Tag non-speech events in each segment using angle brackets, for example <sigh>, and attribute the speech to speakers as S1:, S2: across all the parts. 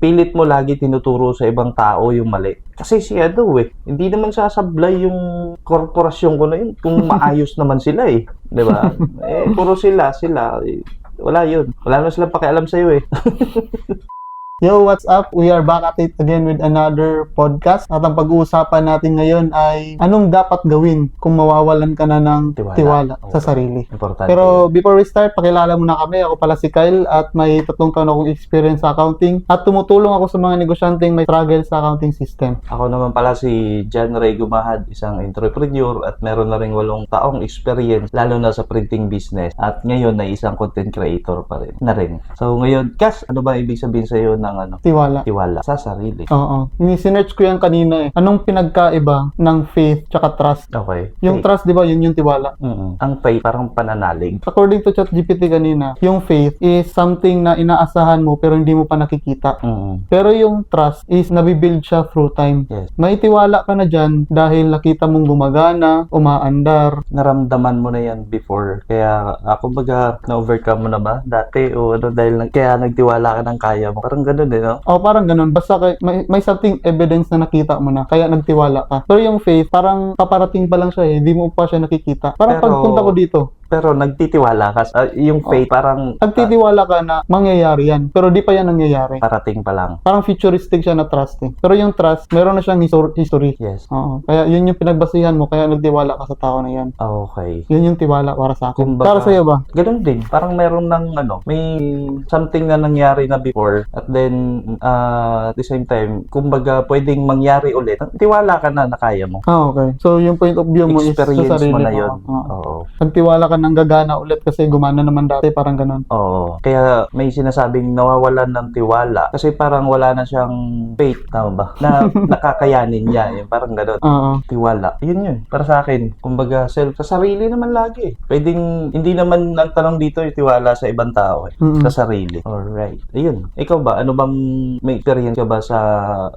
S1: pilit mo lagi tinuturo sa ibang tao yung mali. Kasi si ano eh, hindi naman sasablay yung korporasyon ko na yun kung <laughs> maayos naman sila eh. ba? Eh, puro sila, sila. eh, Wala yun. Wala naman silang pakialam sa'yo eh. <laughs>
S2: Yo, what's up? We are back at it again with another podcast. At ang pag-uusapan natin ngayon ay anong dapat gawin kung mawawalan ka na ng
S1: Tiwala.
S2: tiwala, sa sarili.
S1: Importante.
S2: Pero before we start, pakilala muna kami. Ako pala si Kyle at may tatlong taon akong experience sa accounting at tumutulong ako sa mga negosyanteng may struggle sa accounting system.
S1: Ako naman pala si John Ray Gumahad, isang entrepreneur at meron na rin walong taong experience lalo na sa printing business at ngayon ay isang content creator pa rin na rin. So ngayon, Cass, ano ba ibig sabihin sa iyo ng ano,
S2: Tiwala.
S1: tiwala sa sarili?
S2: Oo. Sinerch ko yan kanina eh. Anong pinagkaiba ng faith tsaka trust?
S1: Okay.
S2: Yung
S1: Faith.
S2: trust, di ba, yun yung tiwala.
S1: Mm-mm. Ang faith parang pananalig.
S2: According to ChatGPT kanina, yung faith is something na inaasahan mo pero hindi mo pa nakikita.
S1: Mm-mm.
S2: Pero yung trust is nabibuild siya through time.
S1: Yes.
S2: May tiwala ka na dyan dahil nakita mong gumagana, umaandar.
S1: Naramdaman mo na yan before. Kaya ako baga na-overcome mo na ba dati o ano dahil nag- kaya nagtiwala ka ng kaya mo. Parang ganun eh, no?
S2: O parang ganun, basta kay, may, may something evidence na nakita mo na, kaya nagtiwala ka. Pero yung faith, parang paparating pa lang siya eh, hindi mo pa siya nakikita. Parang
S1: Pero-
S2: pagpunta ko dito,
S1: Pero nagtitiwala ka. Ah, yung faith parang ah,
S2: nagtitiwala ka na mangyayari yan, pero di pa yan nangyayari.
S1: parating pa lang.
S2: Parang futuristic siya na trust eh. Pero yung trust, meron na siyang histor- history.
S1: Yes.
S2: Oo. Kaya yun yung pinagbasihan mo, kaya nagtiwala ka sa tao na yan.
S1: Okay.
S2: Yun yung tiwala para sa akin.
S1: Kumbaga-
S2: para sa'yo ba?
S1: Ganun din. Parang meron ng ano, may something na nangyari na before at then uh, at the same time, kumbaga pwedeng mangyari ulit. Tiwala ka na na kaya mo.
S2: Ah, okay. So, yung point of view mo is
S1: Experience
S2: sa sarili
S1: mo na yun.
S2: Oo.
S1: Oo.
S2: Nagtiwala ka ng gagana ulit kasi gumana naman dati, parang ganun.
S1: Oo. Kaya may sinasabing nawawalan ng tiwala kasi parang wala na siyang faith, tama ba? Na <laughs> nakakayanin niya. Yung parang ganun.
S2: Oo.
S1: Tiwala. Yun yun. Para sa akin, kumbaga self, sa sarili naman lagi. Pwedeng, hindi naman ang tanong dito yung tiwala sa ibang tao eh.
S2: Mm-mm.
S1: Sa sarili. Alright. Ayun. Ikaw ba? Ano bang may experience ka ba sa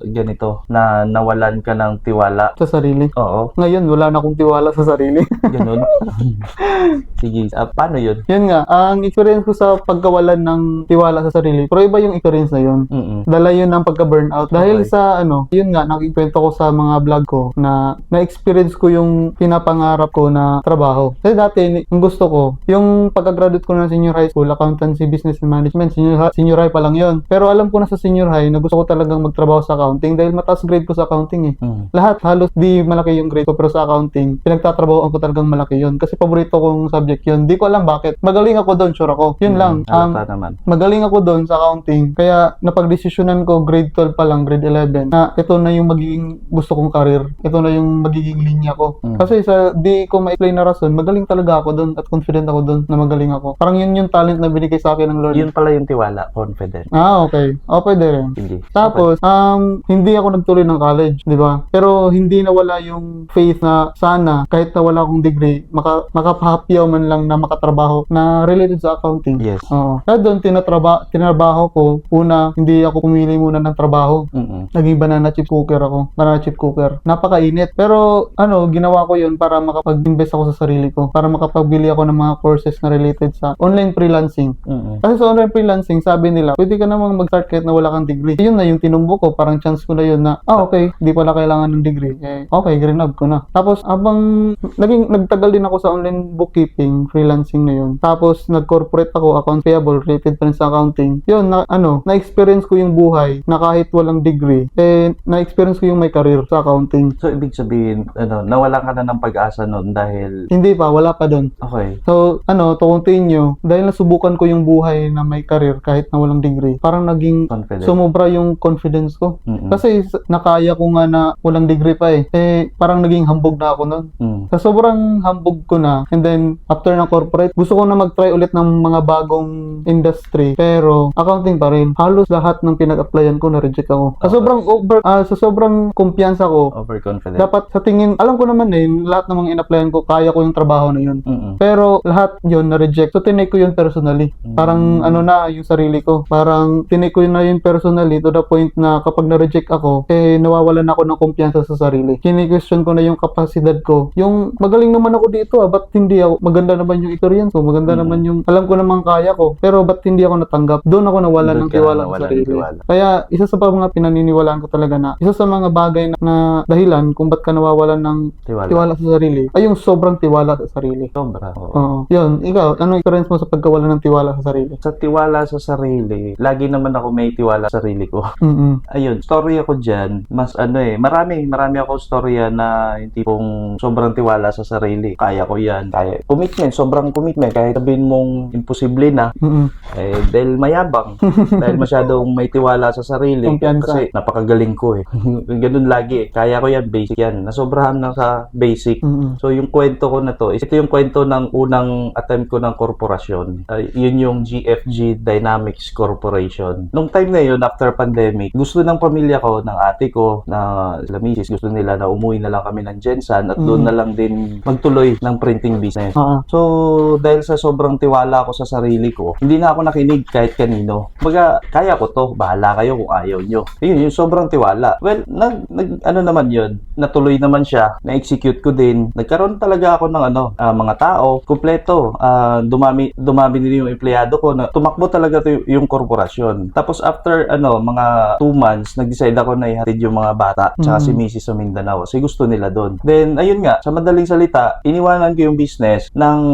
S1: ganito na nawalan ka ng tiwala?
S2: Sa sarili.
S1: Oo.
S2: Ngayon, wala na akong tiwala sa sarili.
S1: Ganun. <laughs> Sige. Ah, paano yun?
S2: yun nga, ang experience ko sa pagkawalan ng tiwala sa sarili, pero iba yung experience na yun.
S1: Mm-mm.
S2: Dala yun ng pagka-burnout. Dahil
S1: Okay.
S2: sa ano, yun nga, nakikwento ko sa mga vlog ko na na-experience ko yung pinapangarap ko na trabaho. Kasi dati, yung gusto ko, yung pagka-graduate ko ng senior high school, accountancy, business and management, senior, hi- senior high pa lang yun. Pero alam ko na sa senior high na gusto ko talagang magtrabaho sa accounting dahil mataas grade ko sa accounting eh.
S1: Mm.
S2: Lahat halos di malaki yung grade ko pero sa accounting, pinagtatrabahoan ko talagang malaki yun. Kasi paborito kong subject yun. Di ko alam bakit. Magaling ako doon, sure ako. Yun lang.
S1: Mm,
S2: Um,
S1: naman.
S2: magaling ako doon sa accounting. Kaya napagdesisyonan ko grade 12 pa lang, grade 11, na ito na yung magiging gusto kong career. Ito na yung magiging linya ko.
S1: Mm.
S2: Kasi sa di ko ma-explain na rason, magaling talaga ako doon at confident ako doon na magaling ako. Parang yun yung talent na binigay sa akin ng Lord.
S1: Yun pala yung tiwala. Confident.
S2: Ah, okay. O, pwede rin.
S1: Sige.
S2: Tapos, um, hindi ako nagtuloy ng college, di ba? Pero hindi nawala yung faith na sana, kahit na wala akong degree, maka, makapahapyaw man lang na makatrabaho na related sa accounting.
S1: Yes.
S2: Oo. Kaya doon, tinatraba, tinrabaho ko. Una, hindi ako pumili muna ng trabaho.
S1: Mm-mm.
S2: Naging banana chip cooker ako. Banana chip cooker. Napakainit. Pero, ano, ginawa ko yun para makapag-invest ako sa sarili ko. Para makapagbili ako ng mga courses na related sa online freelancing.
S1: Mm-mm.
S2: Kasi sa online freelancing, sabi nila, pwede ka namang mag-start kahit na wala kang degree. Yun na yung tinumbo ko, parang chance ko na yun na, ah okay, di pala kailangan ng degree. Eh, okay, grinab ko na. Tapos, abang naging, nagtagal din ako sa online bookkeeping, freelancing na yun. Tapos, nag-corporate ako, account payable, related pa rin sa accounting. Yun, na, ano, na-experience ko yung buhay na kahit walang degree, eh, na-experience ko yung may career sa accounting.
S1: So, ibig sabihin, ano, nawalan ka na ng pag-asa noon dahil,
S2: Hindi pa, wala pa doon.
S1: okay,
S2: So, ano, to continue, dahil nasubukan ko yung buhay na may career kahit na walang degree, parang naging
S1: confident.
S2: sumobra yung confidence ko.
S1: Mm-mm.
S2: Kasi nakaya ko nga na walang degree pa eh. Eh, parang naging hambog na ako nun.
S1: Mm.
S2: Sa sobrang hambog ko na, and then after ng corporate, gusto ko na mag-try ulit ng mga bagong industry. Pero, accounting pa rin. Halos lahat ng pinag-applyan ko, na-reject ako. Sa sobrang over, ah, sa sobrang kumpiyansa ko,
S1: Overconfident.
S2: dapat sa tingin, alam ko naman eh, lahat ng mga in-applyan ko, kaya ko yung trabaho na yun.
S1: Mm-mm.
S2: Pero lahat yun na-reject. So, tinake ko yun personally. Parang
S1: Mm.
S2: ano na, yung sarili ko. Parang tinake ko yun na yun personally to the point na kapag na-reject ako, eh nawawalan ako ng kumpiyansa sa sarili. Kini-question ko na yung kapasidad ko. Yung magaling naman ako dito ah, ba't hindi ako, maganda maganda naman yung experience ko, maganda
S1: Mm.
S2: naman yung alam ko naman kaya ko. Pero ba't hindi ako natanggap? Doon ako nawala
S1: Doon
S2: ng tiwala sa sarili.
S1: tiwala.
S2: Kaya isa sa mga pinaniniwalaan ko talaga na isa sa mga bagay na, na dahilan kung ba't ka nawawalan ng
S1: Tiwala.
S2: tiwala sa sarili ay yung sobrang tiwala sa sarili.
S1: Sobra. Oo.
S2: Oo. Yun, ikaw, anong experience mo sa pagkawalan ng tiwala sa sarili?
S1: Sa tiwala sa sarili, lagi naman ako may tiwala sa sarili ko. <laughs>
S2: Mm
S1: Ayun, story ako dyan, mas ano eh, marami, marami ako storya na yung tipong sobrang tiwala sa sarili. Kaya ko yan, kaya. Commitment, sobrang commitment. Kahit sabihin mong imposible na,
S2: mm
S1: eh, dahil mayabang. <laughs> dahil masyadong may tiwala sa sarili.
S2: Kumpiyansa.
S1: Kasi napakagaling ko eh. <laughs> Ganun lagi eh. Kaya ko yan, basic yan. Nasobrahan na sa basic.
S2: mm
S1: So yung kwento ko na to, ito yung kwento ng unang attempt ko ng korporasyon. Uh, yun yung GFG Dynamics Corporation. Nung time na yun, after pandemic, gusto ng pamilya ko, ng ate ko, na sila misis, gusto nila na umuwi na lang kami ng Jensen at doon
S2: Mhm.
S1: na lang din magtuloy ng printing business. So, dahil sa sobrang tiwala ko sa sarili ko, hindi na ako nakinig kahit kanino. Baga, kaya ko to, bahala kayo kung ayaw nyo. Yun, yung sobrang tiwala. Well, nag, nag ano naman yun, natuloy naman siya, na-execute ko din. Nagkaroon talaga ako ng ano, ah, mga tao, kumpleto. Ah, dumami, dumami din yung empleyado ko na tumakbo talaga to yung korporasyon. Tapos after ano, mga 2 months, nag-decide ako na ihatid yung mga bata tsaka si
S2: Mhm.
S1: Mrs. sa Mindanao. Kasi gusto nila doon. Then, ayun nga, sa madaling salita, iniwanan ko yung business ng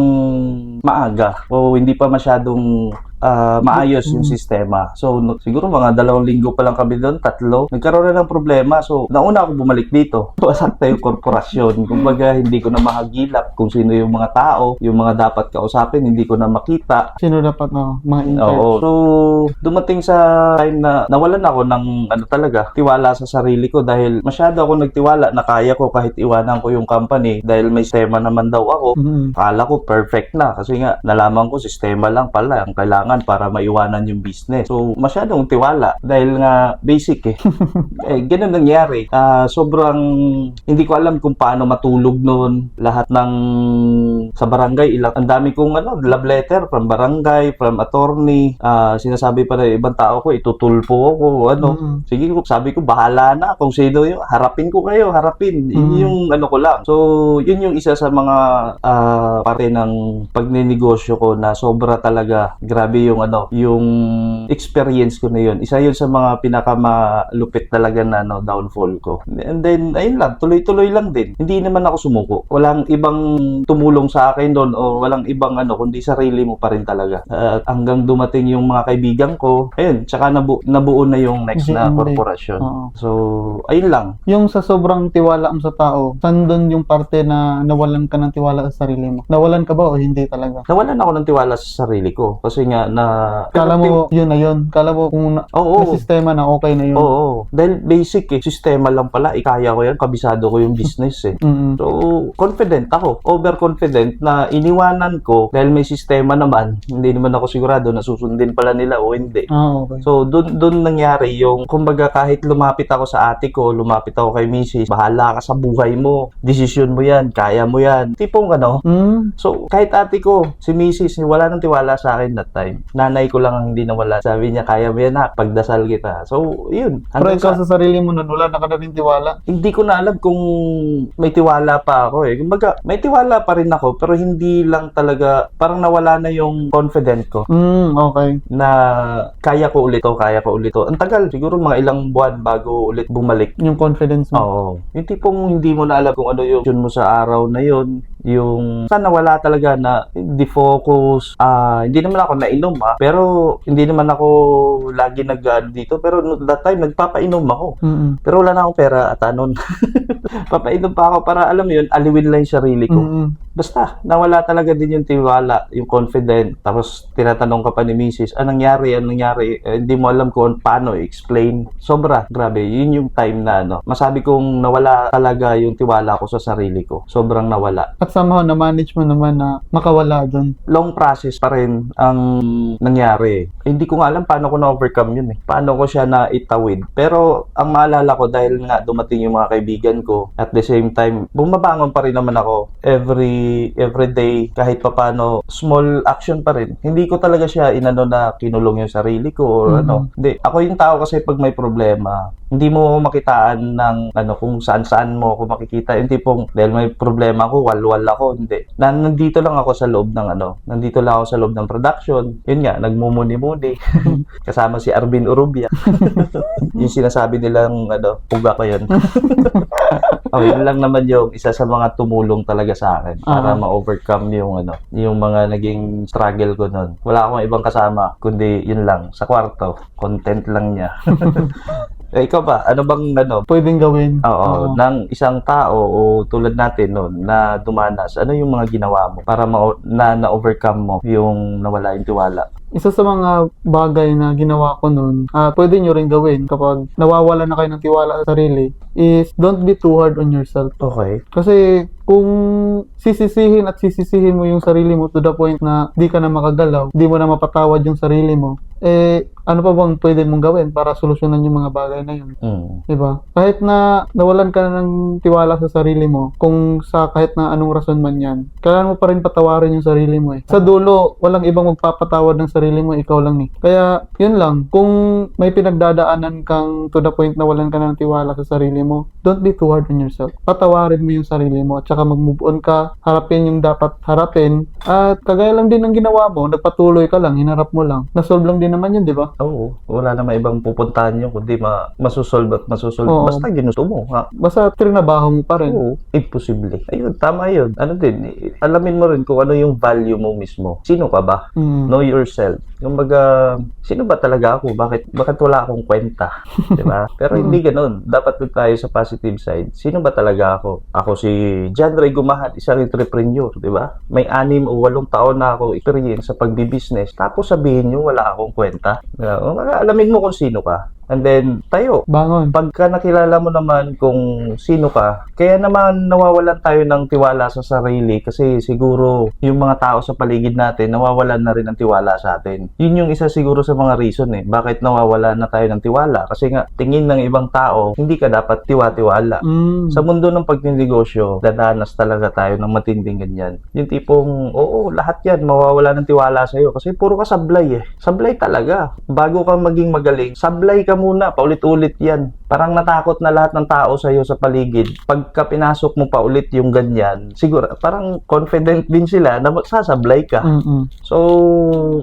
S1: maaga o hindi pa masyadong ah, maayos yung sistema. So, no- siguro mga dalawang linggo pa lang kami doon, tatlo. Nagkaroon na ng problema. So, nauna ako bumalik dito. <laughs> Wasak na yung korporasyon. Kumbaga, hindi ko na mahagilap kung sino yung mga tao, yung mga dapat kausapin, hindi ko na makita.
S2: Sino dapat no, mga in charge?
S1: Oo. So, dumating sa time na nawalan ako ng ano talaga, tiwala sa sarili ko dahil masyado ako nagtiwala na kaya ko kahit iwanan ko yung company dahil may sistema naman daw ako.
S2: Mm-mm.
S1: Akala ko perfect na kasi nga nalaman ko sistema lang pala ang kailangan para maiwanan yung business. So, masyadong tiwala dahil nga basic eh. <laughs> eh ganun nangyari. Ah, sobrang hindi ko alam kung paano matulog noon. Lahat ng sa barangay, ilang ang dami kong ano, love letter from barangay, from attorney. Ah, sinasabi pa ng ibang tao ko itutulpo ako, ano.
S2: Mm-mm.
S1: Sige, sabi ko, bahala na kung sino yun. Harapin ko kayo, harapin. Yun
S2: Mm.
S1: yung ano ko lang. So, yun yung isa sa mga ah, parte ng pagninegosyo ko na sobra talaga. Grabe yung ano, yung experience ko na yun. Isa yun sa mga pinakamalupit talaga na ano, downfall ko. And then, ayun lang, tuloy-tuloy lang din. Hindi naman ako sumuko. Walang ibang tumulong sa akin doon o walang ibang ano, kundi sarili mo pa rin talaga. At hanggang dumating yung mga kaibigan ko, ayun, tsaka nabu- nabuo na yung next na
S2: GMD.
S1: korporasyon.
S2: Oo.
S1: So, ayun lang.
S2: Yung sa sobrang tiwala mo sa tao, saan doon yung parte na nawalan ka ng tiwala sa sarili mo? Nawalan ka ba o hindi talaga?
S1: Nawalan ako ng tiwala sa sarili ko. Kasi nga na...
S2: Kala mo yun na yun. Kala mo kung na,
S1: Oo.
S2: may sistema na okay na yun.
S1: Oo. Dahil basic eh. Sistema lang pala. Ikaya ko yan. Kabisado ko yung business eh. <laughs>
S2: Mm-mm.
S1: So, confident ako. Overconfident na iniwanan ko dahil may sistema naman. Hindi naman ako sigurado na susundin pala nila o hindi.
S2: Ah, okay.
S1: So, dun, dun nangyari yung, kumbaga kahit lumapit ako sa ate ko, lumapit ako kay misis, bahala ka sa buhay mo, desisyon mo yan, kaya mo yan. Tipong ano,
S2: Mm.
S1: So, kahit ate ko, si Mrs., wala nang tiwala sa akin that time. Nanay ko lang ang hindi nawala. Sabi niya, kaya mo yan ha, pagdasal kita. So, yun.
S2: Pero ikaw
S1: sa,
S2: sa sarili mo nun, wala na ka na rin tiwala.
S1: hindi ko na alam kung may tiwala pa ako eh. Kumbaga, may tiwala pa rin ako, pero hindi lang talaga, parang nawala na yung confident ko
S2: Mm, okay.
S1: na kaya ko ulit to, kaya ko ulit to. Ang tagal, siguro mga ilang buwan bago ulit bumalik.
S2: Yung confidence mo.
S1: Oo. Yung tipong hindi mo na alam kung ano yung yun mo sa araw na yun. Yung sana wala talaga na hindi focus. Ah, hindi naman ako nainom ha. Pero hindi naman ako lagi nag ano dito. Pero no- that time nagpapainom ako.
S2: Mm-mm.
S1: Pero wala na akong pera at anon. <laughs> Papainom pa ako para alam mo yun, aliwin lang yung sarili ko.
S2: Mm-mm.
S1: Basta, nawala talaga din yung tiwala, yung confident. Tapos, tinatanong ka pa ni Mrs., anong nangyari, anong nangyari? Eh, hindi mo alam kung paano i-explain. Sobra, grabe. Yun yung time na, ano, masabi kong nawala talaga yung tiwala ko sa sarili ko. Sobrang nawala.
S2: At somehow, na-manage mo naman na makawala dun.
S1: Long process pa rin ang nangyari. Eh, hindi ko nga alam paano ko na-overcome yun eh. Paano ko siya na itawid. Pero, ang maalala ko, dahil nga dumating yung mga kaibigan ko, at the same time, bumabangon pa rin naman ako every everyday kahit papano small action pa rin. Hindi ko talaga siya inano na kinulong yung sarili ko or
S2: Mhm.
S1: ano. Hindi. Ako yung tao kasi pag may problema, hindi mo makitaan ng ano kung saan-saan mo ako makikita. Yung tipong dahil may problema ako, walwal ako. Hindi. Na, nandito lang ako sa loob ng ano. Nandito lang ako sa loob ng production. Yun nga, nagmumuni-muni. <laughs> Kasama si Arvin Urubia. <laughs> yung sinasabi nilang ano, puga ko yun. <laughs> oh, yun lang naman yung isa sa mga tumulong talaga sa akin para
S2: Ah.
S1: ma-overcome yung ano, yung mga naging struggle ko noon. Wala akong ibang kasama kundi yun lang sa kwarto. Content lang niya. <laughs> eh, ikaw ba? Ano bang ano?
S2: Pwedeng gawin.
S1: Oo, ng isang tao o tulad natin noon na dumanas, ano yung mga ginawa mo para ma- na na-overcome mo yung nawala yung tiwala?
S2: Isa sa mga bagay na ginawa ko noon, ah pwede nyo rin gawin kapag nawawala na kayo ng tiwala sa sarili, is don't be too hard on yourself.
S1: Okay.
S2: Kasi kung sisisihin at sisisihin mo yung sarili mo to the point na di ka na makagalaw, di mo na mapatawad yung sarili mo, eh ano pa bang pwede mong gawin para solusyonan yung mga bagay na yun?
S1: Mm.
S2: Diba? Kahit na nawalan ka na ng tiwala sa sarili mo, kung sa kahit na anong rason man yan, kailangan mo pa rin patawarin yung sarili mo eh. Sa dulo, walang ibang magpapatawad ng sarili mo, ikaw lang eh. Kaya, yun lang. Kung may pinagdadaanan kang to the point na walan ka na ng tiwala sa sarili mo, don't be too hard on yourself. Patawarin mo yung sarili mo at saka mag-move on ka, harapin yung dapat harapin, at kagaya lang din ng ginawa mo, nagpatuloy ka lang, hinarap mo lang. Nasolve lang din naman yun, di ba?
S1: Oo, wala naman ibang pupuntahan nyo kundi ma masusolve at masusolve.
S2: Oo.
S1: Basta ginusto mo, ha?
S2: Basta trinabaho mo pa rin.
S1: Oo, imposible. Ayun, tama yun. Ano din, alamin mo rin kung ano yung value mo mismo. Sino ka ba?
S2: Mm.
S1: Know yourself. Yung baga, sino ba talaga ako? Bakit, bakit wala akong kwenta? Di ba? <laughs> Pero hindi ganun. Dapat doon tayo sa positive side. Sino ba talaga ako? Ako si John Ray Gumahat, isang entrepreneur, di ba? May anim o walong taon na ako experience sa pagbibusiness. Tapos sabihin nyo, wala akong kwenta. Baga, alamin mo kung sino ka. And then, tayo,
S2: Bangon.
S1: pagka nakilala mo naman kung sino ka, kaya naman nawawalan tayo ng tiwala sa sarili kasi siguro yung mga tao sa paligid natin nawawalan na rin ng tiwala sa atin. Yun yung isa siguro sa mga reason eh. Bakit nawawalan na tayo ng tiwala? Kasi nga, tingin ng ibang tao, hindi ka dapat tiwa-tiwala.
S2: Mm.
S1: Sa mundo ng pagninegosyo, dadanas talaga tayo ng matinding ganyan. Yung tipong, oo, lahat yan, mawawala ng tiwala sa'yo. Kasi puro ka sablay eh. Sablay talaga. Bago ka maging magaling, sablay ka muna, paulit-ulit yan. Parang natakot na lahat ng tao sa'yo sa paligid. Pagka pinasok mo pa ulit yung ganyan, siguro, parang confident din sila na sasablay ka.
S2: Mm-mm.
S1: So,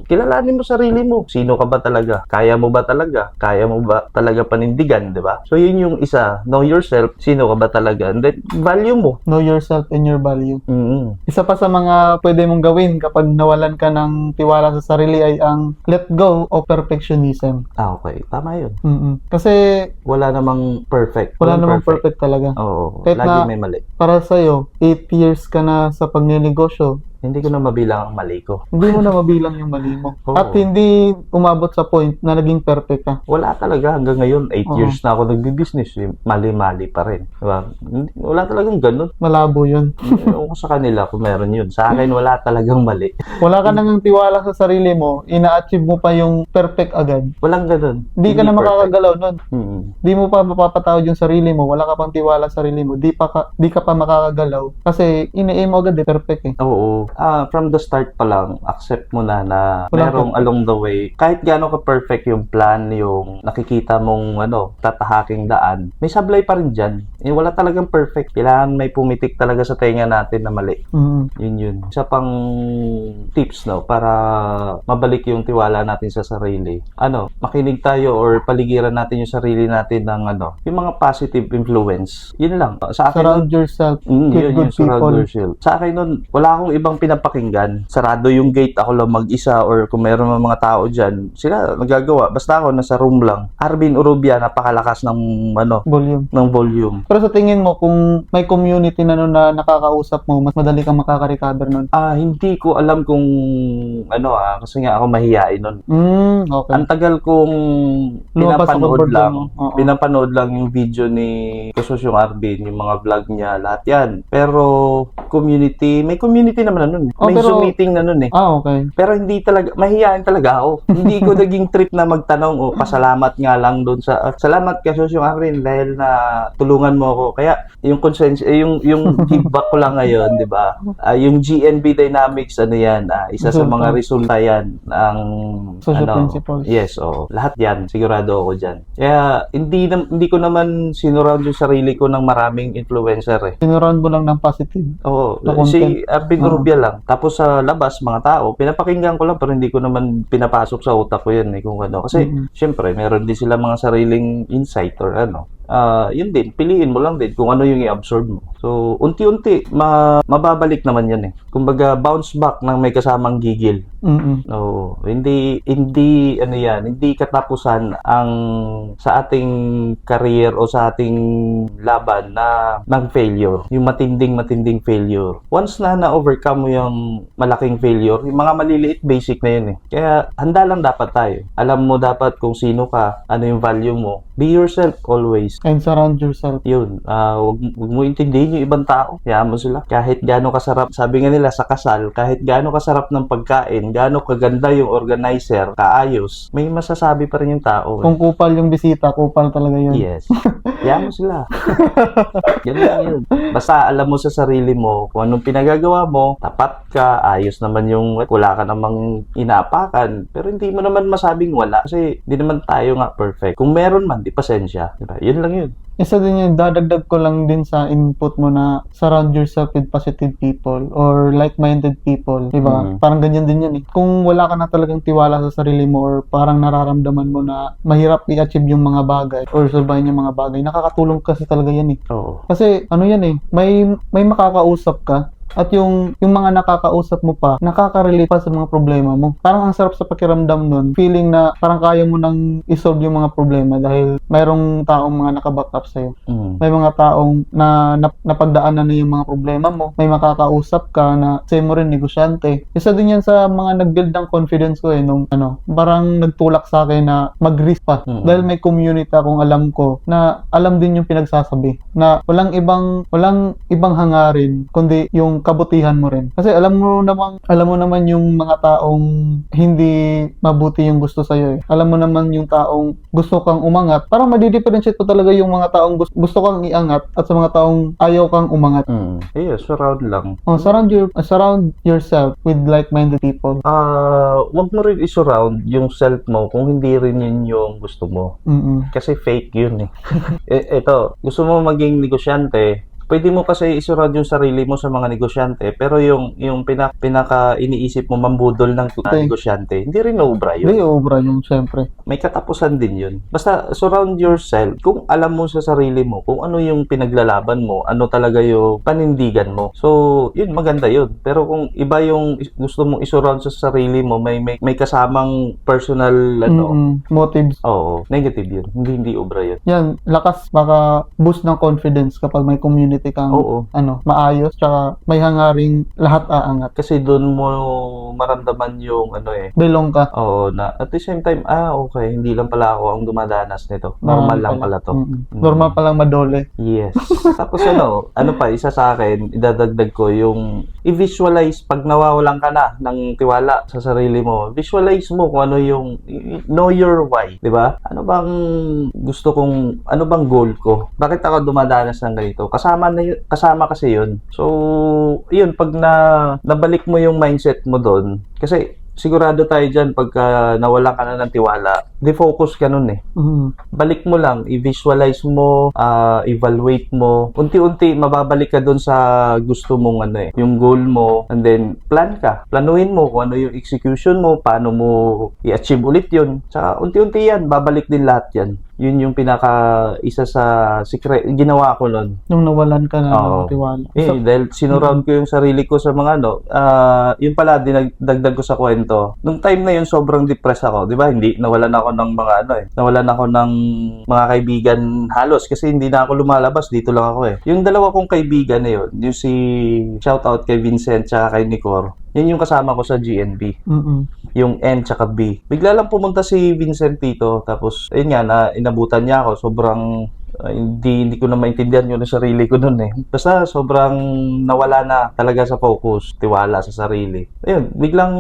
S1: kilalanin mo sarili mo. Sino ka ba talaga? Kaya mo ba talaga? Kaya mo ba talaga panindigan, di ba? So, yun yung isa. Know yourself. Sino ka ba talaga? And then, value mo.
S2: Know yourself and your value.
S1: mm
S2: Isa pa sa mga pwede mong gawin kapag nawalan ka ng tiwala sa sarili ay ang let go of perfectionism.
S1: Ah, okay. Tama yun.
S2: Mm-mm. Kasi
S1: Wala namang perfect.
S2: wala
S1: Walang
S2: namang perfect talaga.
S1: Oo.
S2: Kahit
S1: lagi
S2: na-
S1: may mali.
S2: Para sa'yo, 8 years ka na sa pagnenegosyo,
S1: Hindi ko na mabilang ang mali ko.
S2: hindi mo na mabilang yung mali mo.
S1: Oo.
S2: At hindi umabot sa point na naging perfect ka.
S1: Wala talaga. Hanggang ngayon, 8
S2: Oo.
S1: years na ako nagbi-business. eh. Mali-mali pa rin. Diba? Hindi- Wala talagang ganun.
S2: Malabo yun.
S1: Ewan ko sa kanila kung meron yun. Sa akin, wala talagang mali.
S2: Wala ka nang tiwala sa sarili mo, ina-achieve mo pa yung perfect agad.
S1: Walang ganun.
S2: Hindi ka na
S1: perfect.
S2: makakagalaw nun.
S1: Mm.
S2: di mo pa mapapatawad yung sarili mo, wala ka pang tiwala sa sarili mo, di pa ka, di ka pa makakagalaw kasi ini-aim mo agad eh, perfect eh.
S1: Oo. Ah, from the start pa lang, accept mo na na merong along the way. Kahit gaano ka perfect yung plan, yung nakikita mong ano, tatahaking daan, may sablay pa rin dyan. Eh, wala talagang perfect. Kailangan may pumitik talaga sa tenga natin na mali.
S2: Mm.
S1: Yun yun. Isa pang tips, no, para mabalik yung tiwala natin sa sarili. Ano, makinig tayo or paligiran natin yung sarili natin ng ano, yung mga positive influence. Yun lang. Sa akin,
S2: Surround yourself
S1: Mm, yun,
S2: good
S1: surround
S2: people.
S1: yourself. Sa akin nun, wala akong ibang pinapakinggan. Sarado yung gate, ako lang mag-isa or kung meron mga mga tao dyan, sila nagagawa. Basta ako nasa room lang. Arvin Urubia, napakalakas ng ano,
S2: Volume.
S1: ng volume.
S2: Pero sa tingin mo, kung may community na nun na nakakausap mo, mas madali kang makaka-recover nun.
S1: Ah, hindi ko alam kung ano ah, kasi nga ako mahihain nun.
S2: Mm, okay.
S1: Ang tagal kong
S2: Lumabas
S1: pinapanood lang.
S2: Oo.
S1: pinapanood lang yung video ni Jesus yung Arvin, yung mga vlog niya, lahat yan. Pero community, may community naman na nun. eh.
S2: Oh,
S1: may
S2: pero-
S1: Zoom meeting na nun eh.
S2: Ah, okay.
S1: Pero hindi talaga, mahihain talaga ako. <laughs> hindi ko naging trip na magtanong o pasalamat nga lang doon sa, ah, salamat ka Sos yung Arvin dahil na tulungan mo ako. Kaya yung consens, eh, yung, yung <laughs> give back ko lang ngayon, di ba? Ah, yung GNB Dynamics, ano yan, ah, isa sa mga resulta yan ng,
S2: Social
S1: ano,
S2: principles.
S1: Yes, oo. Lahat yan, sigurado ako dyan. Kaya, hindi, nam- hindi ko naman sinurround yung sarili ko ng maraming influencer eh.
S2: Sinurround mo lang ng positive.
S1: Oo,
S2: Na
S1: si. Arvin
S2: Oo.
S1: Lang. Tapos sa labas, mga tao, pinapakinggan ko lang pero hindi ko naman pinapasok sa utak ko yan eh kung ano. Kasi,
S2: Mhm.
S1: syempre, meron din sila mga sariling insight or ano. Ah, yun din, piliin mo lang din kung ano yung i-absorb mo. So, unti-unti, ma- mababalik naman yan eh. Kumbaga, bounce back ng may kasamang gigil.
S2: Mm-mm.
S1: Oo, hindi hindi ano yan, hindi katapusan ang sa ating career o sa ating laban na ng failure, yung matinding matinding failure. Once na na-overcome mo yung malaking failure, yung mga maliliit basic na yun eh. Kaya handa lang dapat tayo. Alam mo dapat kung sino ka, ano yung value mo. Be yourself always.
S2: And surround yourself.
S1: Yun, ah wag, wag mo intindihin yung ibang tao. Hayaan mo sila. Kahit gaano kasarap, sabi nga nila sa kasal, kahit gaano kasarap ng pagkain, gaano kaganda yung organizer, kaayos, may masasabi pa rin yung tao.
S2: Kung kupal yung bisita, kupal talaga yun.
S1: Yes. Hayaan mo sila. <laughs> Yan lang yun. Basta alam mo sa sarili mo kung anong pinagagawa mo, tapat ka, ayos naman yung wala ka namang inaapakan, pero hindi mo naman masabing wala kasi hindi naman tayo nga perfect. Kung meron man, di pasensya. Diba? Yun lang yun.
S2: Isa din yun, dadagdag ko lang din sa input mo na surround yourself with positive people or like-minded people, di ba?
S1: Mhm.
S2: Parang ganyan din yan eh. Kung wala ka na talagang tiwala sa sarili mo or parang nararamdaman mo na mahirap i-achieve yung mga bagay or survive yung mga bagay, nakakatulong kasi talaga yan eh.
S1: Oo.
S2: Kasi ano yan eh, may may makakausap ka at yung yung mga nakakausap mo pa, nakaka-relate pa sa mga problema mo. Parang ang sarap sa pakiramdam nun, feeling na parang kaya mo nang isolve yung mga problema dahil mayroong taong mga nakaback up sa'yo.
S1: Mm.
S2: May mga taong na, nap, napagdaanan na yung mga problema mo. May makakausap ka na same mo rin negosyante. Isa din yan sa mga nag-build ng confidence ko eh nung ano, parang nagtulak sa akin na mag-risk pa.
S1: Mm.
S2: Dahil may community akong alam ko na alam din yung pinagsasabi na walang ibang walang ibang hangarin kundi yung kabutihan mo rin. Kasi alam mo namang alam mo naman yung mga taong hindi mabuti yung gusto sa eh. Alam mo naman yung taong gusto kang umangat. Parang madi-differentiate pa talaga yung mga taong gusto, gusto kang iangat at sa mga taong ayaw kang umangat.
S1: Mm. Yeah, surround lang.
S2: Oh, surround your surround yourself with like-minded people.
S1: Ah, wag mo rin i-surround yung self mo kung hindi rin yun yung gusto mo.
S2: Mm.
S1: Kasi fake yun eh. <laughs> e- eto, gusto mo maging negosyante, pwede mo kasi isurround yung sarili mo sa mga negosyante, pero yung yung pinak, pinaka iniisip mo mambudol ng
S2: Okay.
S1: negosyante, hindi rin obra yun.
S2: Hindi obra yung syempre.
S1: May katapusan din yun. Basta surround yourself kung alam mo sa sarili mo kung ano yung pinaglalaban mo, ano talaga yung panindigan mo. So, yun maganda yun. Pero kung iba yung gusto mong isurround sa sarili mo, may may, may kasamang personal ano,
S2: Mm-mm. motives.
S1: Oo, negative yun. Hindi, hindi obra yun.
S2: Yan, lakas baka boost ng confidence kapag may community kang
S1: Oo.
S2: ano, maayos tsaka may hangaring lahat aangat.
S1: Kasi doon mo maramdaman yung ano eh.
S2: Belong ka.
S1: Oo, na at the same time, ah, okay, hindi lang pala ako ang dumadanas nito. Normal lang pala to.
S2: Mm-mm. Normal pa lang madole.
S1: Yes. <laughs> Tapos ano, ano pa, isa sa akin, idadagdag ko yung i-visualize pag nawawalan ka na ng tiwala sa sarili mo. Visualize mo kung ano yung know your why, 'di ba? Ano bang gusto kong ano bang goal ko? Bakit ako dumadanas ng ganito? Kasama na yun, kasama kasi 'yun. So, 'yun pag na nabalik mo yung mindset mo doon kasi sigurado tayo dyan pagka nawala ka na ng tiwala, defocus ka nun eh
S2: Mm.
S1: balik mo lang, i-visualize mo, ah, evaluate mo. Unti-unti mababalik ka doon sa gusto mong ano eh, yung goal mo and then plan ka. Planuhin mo kung ano yung execution mo, paano mo i-achieve ulit yun. Tsaka unti-unti yan, babalik din lahat yan. Yun yung pinaka isa sa secret ginawa ko noon.
S2: Nung nawalan ka na
S1: Oo.
S2: ng tiwala.
S1: Eh,
S2: So,
S1: dahil sinurround ko yung sarili ko sa mga ano, ah, yun pala, dinagdag ko sa kwento. Nung time na yun, sobrang depressed ako. Di ba? Hindi, nawalan ako ng mga ano eh. Nawalan ako ng mga kaibigan halos kasi hindi na ako lumalabas. Dito lang ako eh. Yung dalawa kong kaibigan na yun, yung si shoutout kay Vincent tsaka kay Nicor, Yan yung kasama ko sa GNB.
S2: Mm-mm.
S1: yung N tsaka B. Bigla lang pumunta si Vincent dito, tapos, ayun nga, na, inabutan niya ako. Sobrang, uh, hindi, hindi ko na maintindihan yung sarili ko nun eh. Basta, sobrang nawala na talaga sa focus, tiwala sa sarili. Ayun, biglang,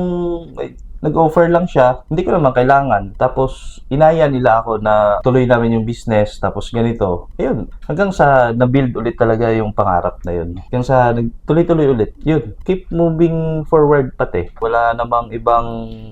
S1: nag-offer lang siya, hindi ko naman kailangan. Tapos, inaya nila ako na tuloy namin yung business, tapos ganito. Ayun, hanggang sa na-build ulit talaga yung pangarap na yun. Hanggang sa nagtuloy-tuloy ulit. Yun, keep moving forward pati. Wala namang ibang,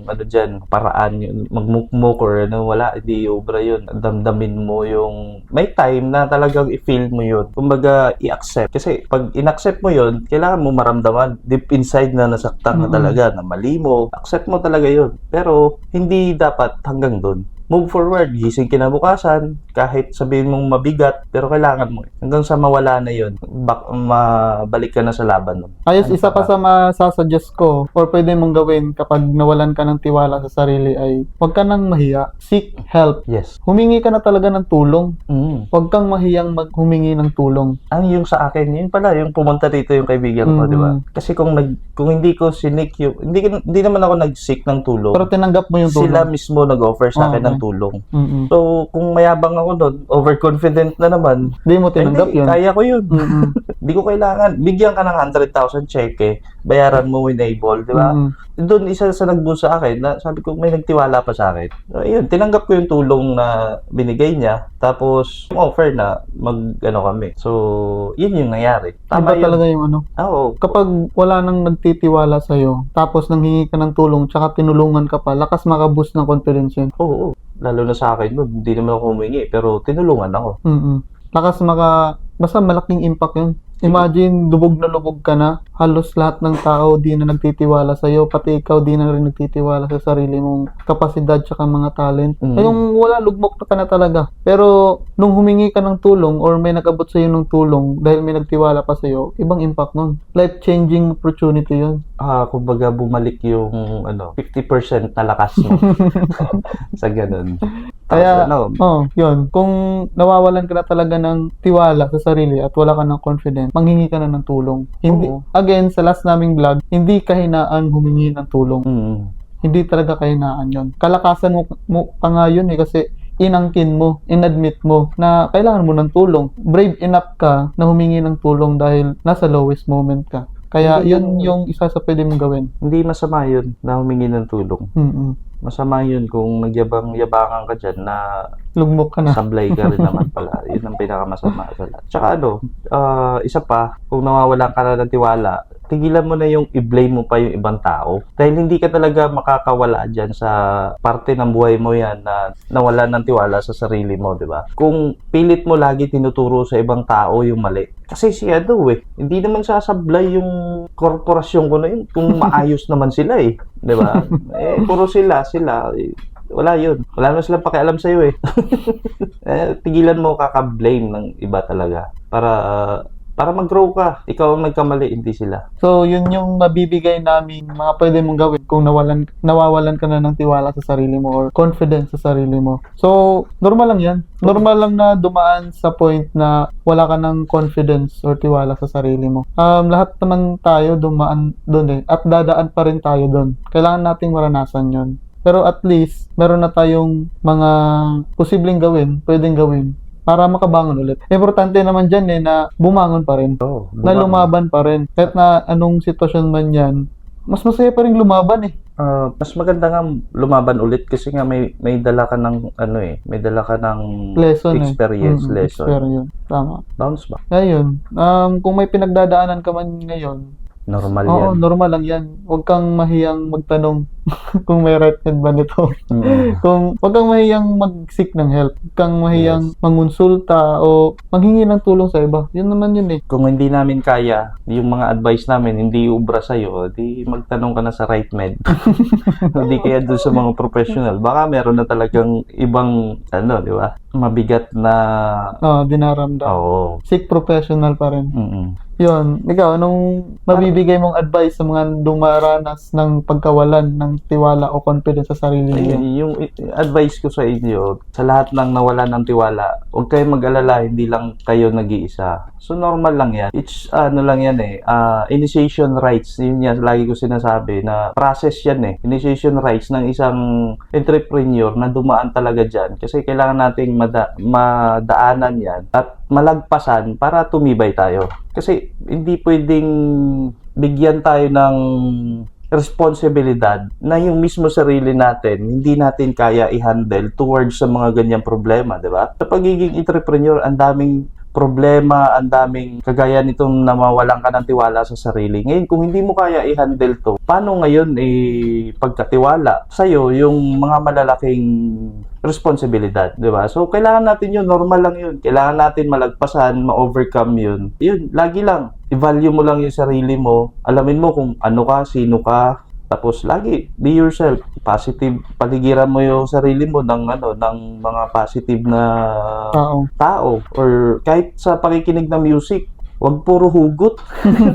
S1: ano dyan, paraan yun. Magmukmuk or ano, wala, hindi obra yun. Damdamin mo yung, may time na talagang i-feel mo yun. Kumbaga, i-accept. Kasi pag in-accept mo yun, kailangan mo maramdaman deep inside na nasaktan na
S2: Mm-mm.
S1: talaga, na mali mo. Accept mo talaga yun. Pero, hindi dapat hanggang doon move forward, gising kinabukasan, kahit sabihin mong mabigat, pero kailangan mo. Hanggang sa mawala na yun, bak mabalik ka na sa laban nun.
S2: Ayos,
S1: Ano
S2: isa
S1: pa
S2: pa sa masasuggest ko or pwede mong gawin kapag nawalan ka ng tiwala sa sarili ay huwag ka nang mahiya. Seek help.
S1: Yes.
S2: Humingi ka na talaga ng tulong.
S1: Mm.
S2: Huwag kang mahiyang maghumingi ng tulong.
S1: Ang yung sa akin, yun pala, yung pumunta dito yung kaibigan ko,
S2: Mm.
S1: di ba? Kasi kung nag kung hindi ko sinik yung, hindi, hindi naman ako nag-seek ng tulong.
S2: Pero tinanggap mo yung tulong.
S1: Sila mismo nag-offer sa akin
S2: Okay.
S1: ng tulong.
S2: Mm-mm.
S1: So, kung mayabang ako doon, overconfident na naman,
S2: Di mo tinanggap
S1: hindi,
S2: yun.
S1: kaya ko yun.
S2: Mm-mm. <laughs>
S1: Hindi ko kailangan. Bigyan ka ng 100,000 cheque, bayaran mo enable, di ba?
S2: Mm-mm.
S1: Doon, isa sa nagbuo sa akin, na sabi ko, may nagtiwala pa sa akin. So, ayun, tinanggap ko yung tulong na binigay niya. Tapos, yung offer na mag, ano kami. So, yun yung nangyari.
S2: Iba
S1: Tama yun.
S2: talaga yung ano.
S1: Oo.
S2: Kapag wala nang nagtitiwala sa'yo, tapos nanghingi ka ng tulong, tsaka tinulungan ka pa, lakas makaboost ng confidence yun.
S1: Oo. Lalo na sa akin, hindi naman ako humingi, pero tinulungan ako.
S2: Mm-mm. Lakas maka... Basta malaking impact yun. Imagine, lubog na lubog ka na. Halos lahat ng tao di na nagtitiwala sa'yo. Pati ikaw di na rin nagtitiwala sa sarili mong kapasidad tsaka mga talent.
S1: Mm.
S2: Yung wala, lugmok na ka na talaga. Pero, nung humingi ka ng tulong or may nag-abot sa'yo ng tulong dahil may nagtiwala pa sa'yo, ibang impact nun. Life-changing opportunity yun.
S1: Ah, kumbaga bumalik yung ano, 50% na lakas mo <laughs> sa ganun.
S2: Kaya,
S1: ano,
S2: oh, yun. Kung nawawalan ka na talaga ng tiwala sa sarili at wala ka ng confidence, manghingi ka na ng tulong. Hindi,
S1: Oo.
S2: Again, sa last naming vlog, hindi kahinaan humingi ng tulong.
S1: mm,
S2: Hindi talaga kahinaan yon. Kalakasan mo, mo pa nga yun eh, kasi inangkin mo, inadmit mo na kailangan mo ng tulong. Brave enough ka na humingi ng tulong dahil nasa lowest moment ka. Kaya
S1: Hindi
S2: yun
S1: yung-
S2: yung isa sa pwede mong gawin.
S1: hindi masama yun na humingi ng tulong.
S2: Mm-mm.
S1: Masama yun kung nagyabang-yabangan ka dyan na
S2: Lugmok ka na.
S1: sablay ka rin naman pala. <laughs> Yun ang pinakamasama sa lahat. Tsaka ano, ah, isa pa, kung nawawalan ka na ng tiwala, tigilan mo na yung i-blame mo pa yung ibang tao. Dahil hindi ka talaga makakawala dyan sa parte ng buhay mo yan na nawala ng tiwala sa sarili mo, di ba? Kung pilit mo lagi tinuturo sa ibang tao yung mali. Kasi si ano eh, hindi naman sasablay yung korporasyon ko na yun kung <laughs> maayos naman sila eh. Di ba? <laughs> eh, puro sila, sila. eh, wala yun. Wala naman silang pakialam sa'yo eh. <laughs> eh, tigilan mo kaka-blame ng iba talaga. Para para mag-grow ka. Ikaw ang nagkamali, hindi sila.
S2: So, yun yung mabibigay namin mga pwede mong gawin kung nawalan, nawawalan ka na ng tiwala sa sarili mo or confidence sa sarili mo. So, normal lang yan. Normal lang na dumaan sa point na wala ka ng confidence or tiwala sa sarili mo. Um, lahat naman tayo dumaan doon eh. At dadaan pa rin tayo doon. Kailangan nating maranasan yon. Pero at least, meron na tayong mga posibleng gawin, pwedeng gawin para makabangon ulit. Importante naman dyan eh na bumangon pa rin
S1: Oh,
S2: na lumaban pa rin. Kahit na anong sitwasyon man yan, mas masaya pa rin lumaban eh.
S1: Ah, mas maganda nga lumaban ulit kasi nga may may dala ka ng ano eh, may dala ka ng
S2: Lesson
S1: experience,
S2: eh. Mm,
S1: lesson.
S2: Experience. Tama.
S1: Bounce back.
S2: Kaya yun. Um, kung may pinagdadaanan ka man ngayon,
S1: Normal
S2: oo,
S1: yan.
S2: normal lang yan. Huwag kang mahiyang magtanong <laughs> kung may right hand ba nito.
S1: Mm. <laughs>
S2: kung huwag kang mahiyang mag-seek ng help. Huwag kang mahiyang mangonsulta o maghingi ng tulong sa iba. Yun naman yun eh.
S1: Kung hindi namin kaya, yung mga advice namin hindi ubra sa iyo, di magtanong ka na sa right med. <laughs> hindi kaya doon sa mga professional. Baka meron na talagang ibang ano, di ba? Mabigat na
S2: Ah, dinaramdam.
S1: Oo.
S2: Seek professional pa rin.
S1: Mm.
S2: Yun, ikaw, anong mabibigay mong advice sa mga dumaranas ng pagkawalan ng tiwala o confidence sa sarili niyo.
S1: Yung advice ko sa inyo, sa lahat ng nawala ng tiwala, huwag kayong mag-alala, hindi lang kayo nag-iisa. So normal lang yan. It's ano lang yan eh, ah, initiation rights. Yun yan, lagi ko sinasabi na process yan eh. Initiation rights ng isang entrepreneur na dumaan talaga dyan. Kasi kailangan nating mada- madaanan yan at malagpasan para tumibay tayo. Kasi hindi pwedeng bigyan tayo ng responsibilidad na yung mismo sarili natin hindi natin kaya i-handle towards sa mga ganyang problema, di ba? Sa pagiging entrepreneur, ang daming problema, ang daming kagaya nitong namawalan ka ng tiwala sa sarili. Ngayon, kung hindi mo kaya i-handle to, paano ngayon eh, pagkatiwala sa'yo yung mga malalaking responsibilidad, di ba? So, kailangan natin yun, normal lang yun. Kailangan natin malagpasan, ma-overcome yun. Yun, lagi lang. I-value mo lang yung sarili mo. Alamin mo kung ano ka, sino ka, tapos lagi be yourself positive. Paligiran mo yung sarili mo ng ano ng mga positive na
S2: Tao.
S1: tao. Or kahit sa pakikinig ng music wag puro hugot.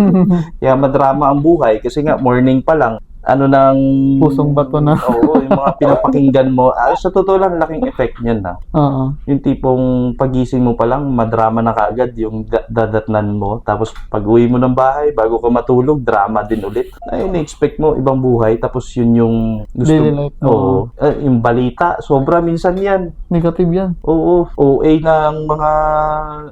S1: <laughs> Kaya madrama ang buhay kasi nga morning pa lang ano nang
S2: Pusong bato na. <laughs>
S1: oo yung mga pinapakinggan mo ah, sa totoo lang laking effect niyan na
S2: Oo.
S1: yung tipong pagising mo pa lang madrama na kaagad yung da- dadatnan mo tapos pag uwi mo ng bahay bago ka matulog drama din ulit ay na-expect mo ibang buhay tapos yun yung gusto
S2: Daily life mo.
S1: oo Eh, yung balita sobra minsan yan
S2: Negative yan.
S1: Oo, OA ng mga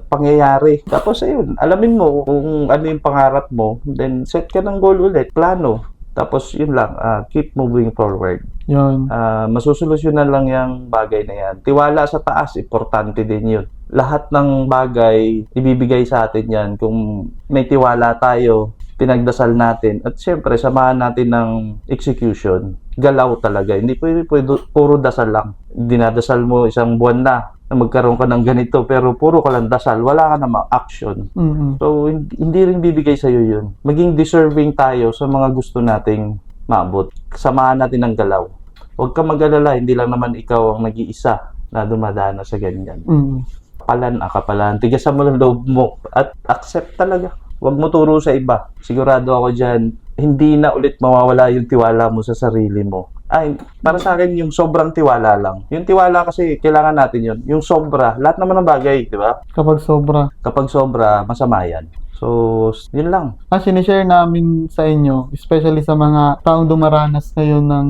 S1: pangyayari. Tapos ayun, alamin mo kung ano yung pangarap mo, then set ka ng goal ulit, plano. Tapos yun lang, ah, keep moving forward.
S2: Yun.
S1: Ah, masusolusyonan lang yung bagay na yan. Tiwala sa taas, importante din yun. Lahat ng bagay, ibibigay sa atin yan. Kung may tiwala tayo, pinagdasal natin, at syempre, samahan natin ng execution. Galaw talaga. Hindi pwede, pwede puro dasal lang. Dinadasal mo isang buwan na na magkaroon ka ng ganito, pero puro ka lang dasal, wala ka namang action.
S2: Mm-mm.
S1: So, hindi, rin bibigay sa'yo yun. Maging deserving tayo sa mga gusto nating maabot. Samahan natin ng galaw. Huwag ka mag-alala, hindi lang naman ikaw ang nag-iisa na dumadana sa ganyan.
S2: Mm.
S1: Kapalan, akapalan. Tigasan mo lang loob mo at accept talaga. Huwag mo turo sa iba. Sigurado ako dyan, hindi na ulit mawawala yung tiwala mo sa sarili mo. Ay, para sa akin, yung sobrang tiwala lang. Yung tiwala kasi, kailangan natin yun. Yung sobra, lahat naman ng bagay, di ba?
S2: Kapag sobra.
S1: Kapag sobra, masama yan. So, yun lang.
S2: Ang sinishare namin sa inyo, especially sa mga taong dumaranas ngayon ng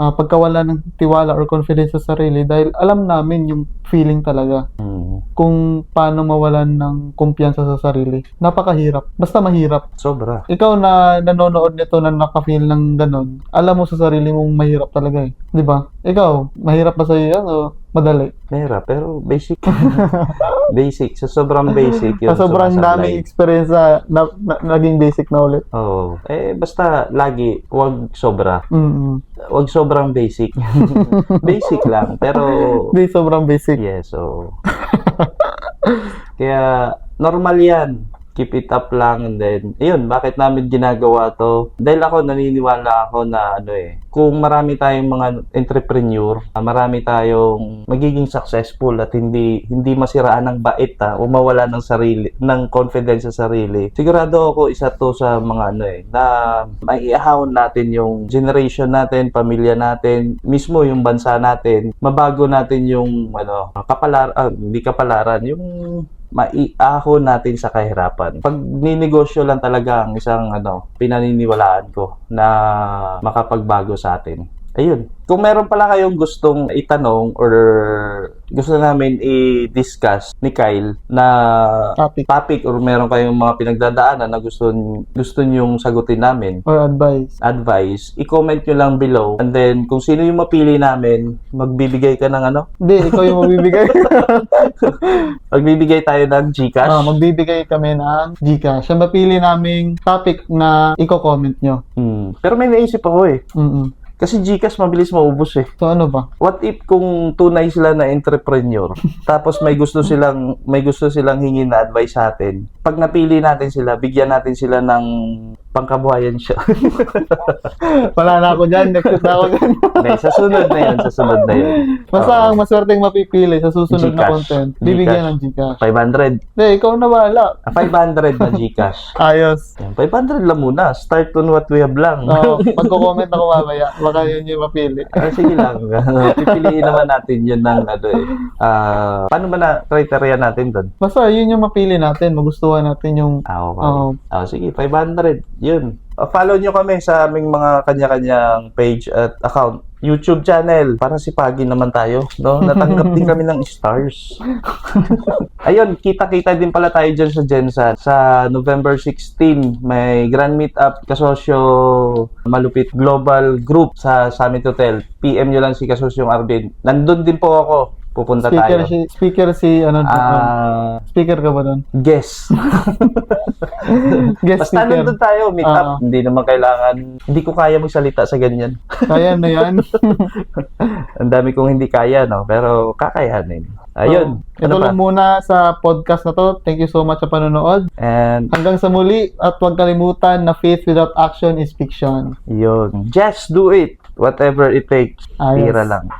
S2: ah, pagkawala ng tiwala or confidence sa sarili dahil alam namin yung feeling talaga
S1: Hmm,
S2: kung paano mawalan ng kumpiyansa sa sarili. Napakahirap. Basta mahirap.
S1: sobra.
S2: Ikaw na nanonood nito na nakafeel ng ganon, alam mo sa sarili mong mahirap talaga eh. Di ba? Ikaw, mahirap ba sa'yo yan o madali?
S1: Mahirap, pero basic. <laughs> basic. Sa sobrang <laughs> basic yun.
S2: Sa sobrang daming experience na, na, na- naging basic na ulit.
S1: Oo. Eh, basta lagi, wag sobra.
S2: Mm
S1: Wag sobrang basic. <laughs> basic lang, pero <laughs>
S2: Di sobrang basic.
S1: yes, so Kaya normal 'yan. Keep it up lang and then ayun, bakit namin ginagawa 'to? Dahil ako naniniwala ako na ano eh, kung marami tayong mga entrepreneur, ah, marami tayong magiging successful at hindi hindi masiraan ng bait ha, o mawala ng sarili, ng confidence sa sarili. Sigurado ako isa to sa mga ano eh, na maiahon natin yung generation natin, pamilya natin, mismo yung bansa natin, mabago natin yung ano, kapalar ah, hindi kapalaran, yung maiahon natin sa kahirapan. Pag ninegosyo lang talaga ang isang ano, pinaniniwalaan ko na makapagbago sa atin. Ayun. Kung meron pala kayong gustong itanong or gusto namin i-discuss ni Kyle na
S2: Topic
S1: topic or meron kayong mga pinagdadaanan na gusto gusto nyong sagutin namin,
S2: or advice.
S1: advice, i-comment nyo lang below. And then, kung sino yung mapili namin, magbibigay ka ng ano?
S2: Hindi, ikaw yung magbibigay. <laughs>
S1: Magbibigay tayo ng Gcash.
S2: Ah, magbibigay kami ng Gcash. Ang mapili naming topic na i-comment nyo.
S1: Hmm. Pero may naisip ako eh.
S2: Mm-mm.
S1: Kasi Gcash mabilis maubos eh.
S2: So ano ba?
S1: What if kung tunay sila na entrepreneur, <laughs> tapos may gusto silang may gusto silang hingin na advice sa atin. Pag napili natin sila, bigyan natin sila ng pangkabuhayan siya. <laughs>
S2: Wala na ako dyan. Next na ako dyan. <laughs>
S1: Hindi, sa sunod na yun, sa sunod na yun.
S2: Basta
S1: Oo.
S2: ang maswerteng mapipili sa susunod na
S1: Gcash.
S2: content,
S1: Gcash.
S2: bibigyan ng Gcash.
S1: 500.
S2: Hindi, ikaw na bahala.
S1: Ah, 500 na Gcash.
S2: Ayos.
S1: Yan, 500 lang muna. Start on what we have lang.
S2: No, pagko-comment ako mamaya. Baka yun yung mapili.
S1: Ah, sige lang. <laughs> Pipiliin naman natin yun ng ano eh. Ah, paano ba na criteria natin doon?
S2: Basta yun yung mapili natin, magustuhan natin yung
S1: Ah, okay.
S2: Oo.
S1: Ah, sige, 500. Yun. Ah, follow nyo kami sa aming mga kanya-kanyang page at account. YouTube channel. Para sipagin naman tayo. No? <laughs> Natanggap din kami ng stars. <laughs> Ayun, kita-kita din pala tayo dyan sa Gensan. Sa November 16, may Grand Meetup Kasosyo Malupit Global Group sa Summit Hotel. PM nyo lang si Kasosyong Arvin. Nandun din po ako. Pupunta
S2: speaker
S1: tayo.
S2: si speaker si ano
S1: Ah,
S2: speaker ka ba doon?
S1: guess. <laughs>
S2: Guest
S1: Basta
S2: speaker.
S1: nandun tayo, meet up.
S2: Oo.
S1: Hindi naman kailangan, hindi ko kaya magsalita sa ganyan.
S2: Kaya na yan. <laughs>
S1: Ang dami kong hindi kaya, no? Pero kakayanin. Ayun.
S2: So, ito
S1: ano pa?
S2: lang muna sa podcast na to. Thank you so much sa panonood.
S1: And
S2: Hanggang sa muli at huwag kalimutan na faith without action is fiction.
S1: yun. Just do it. Whatever it takes.
S2: Ayos.
S1: Tira lang.